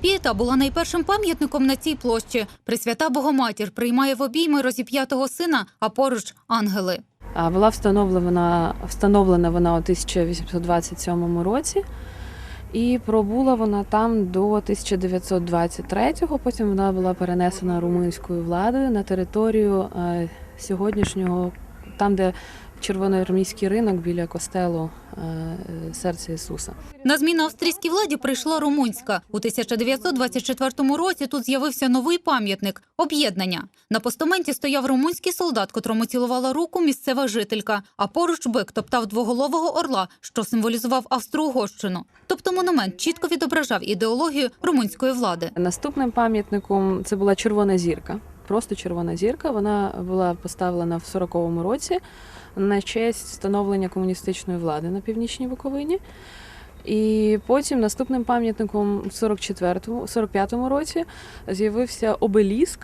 Пієта була найпершим пам'ятником на цій площі. Пресвята Богоматір приймає в обійми розіп'ятого сина, а поруч ангели. Була встановлена, встановлена вона у 1827 році. І пробула вона там до 1923-го. Потім вона була перенесена румунською владою на територію е, сьогоднішнього, там, де червоноармійський ринок біля костелу е, серця Ісуса. На зміну австрійській владі прийшла румунська. У 1924 році тут з'явився новий пам'ятник об'єднання. На постаменті стояв румунський солдат, котрому цілувала руку місцева жителька. А поруч бик топтав двоголового орла, що символізував Австро-Угорщину. Тобто монумент чітко відображав ідеологію румунської влади. Наступним пам'ятником це була червона зірка. Просто червона зірка. Вона була поставлена в 40-му році на честь встановлення комуністичної влади на північній Буковині. І потім наступним пам'ятником в 44-му, 45-му році з'явився обеліск.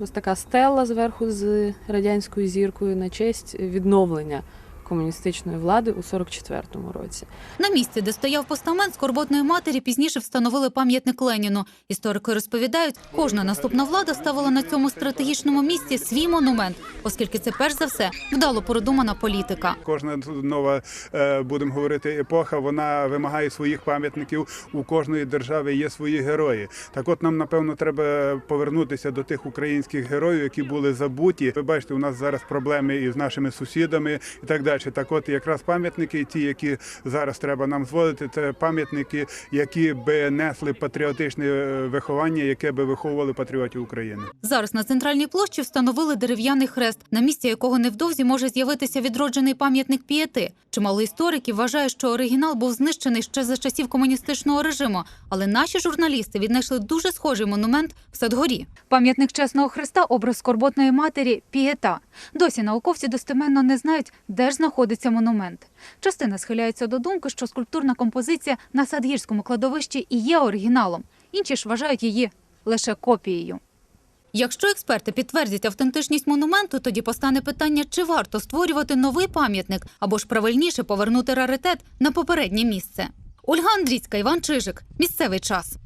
Ось така стела зверху з радянською зіркою на честь відновлення комуністичної влади у 44-му році. На місці, де стояв постамент скорботної матері, пізніше встановили пам'ятник Леніну. Історики розповідають, кожна наступна влада ставила на цьому стратегічному місці свій монумент, оскільки це перш за все вдало продумана політика. Кожна нова, е, будемо говорити, епоха, вона вимагає своїх пам'ятників. У кожної держави є свої герої. Так от нам, напевно, треба повернутися до тих українських героїв, які були забуті. Ви бачите, у нас зараз проблеми із нашими сусідами і так далі. Так от якраз пам'ятники, ті, які зараз треба нам зводити, це пам'ятники, які би несли патріотичне е, виховання, яке би виховували патріотів України. Зараз на центральній площі встановили дерев'яний хрест, на місці якого невдовзі може з'явитися відроджений пам'ятник пієти. Чимало істориків вважає, що оригінал був знищений ще за часів комуністичного режиму, але наші журналісти віднайшли дуже схожий монумент в Садгорі. Пам'ятник чесного Христа – образ скорботної матері пієта. Досі науковці достеменно не знають, де ж знаходиться монумент. Частина схиляється до думки, що скульптурна композиція на Садгірському кладовищі і є оригіналом. Інші ж вважають її лише копією. Якщо експерти підтвердять автентичність монументу, тоді постане питання, чи варто створювати новий пам'ятник або ж правильніше повернути раритет на попереднє місце. Ольга Андрійська, Іван Чижик. Місцевий час.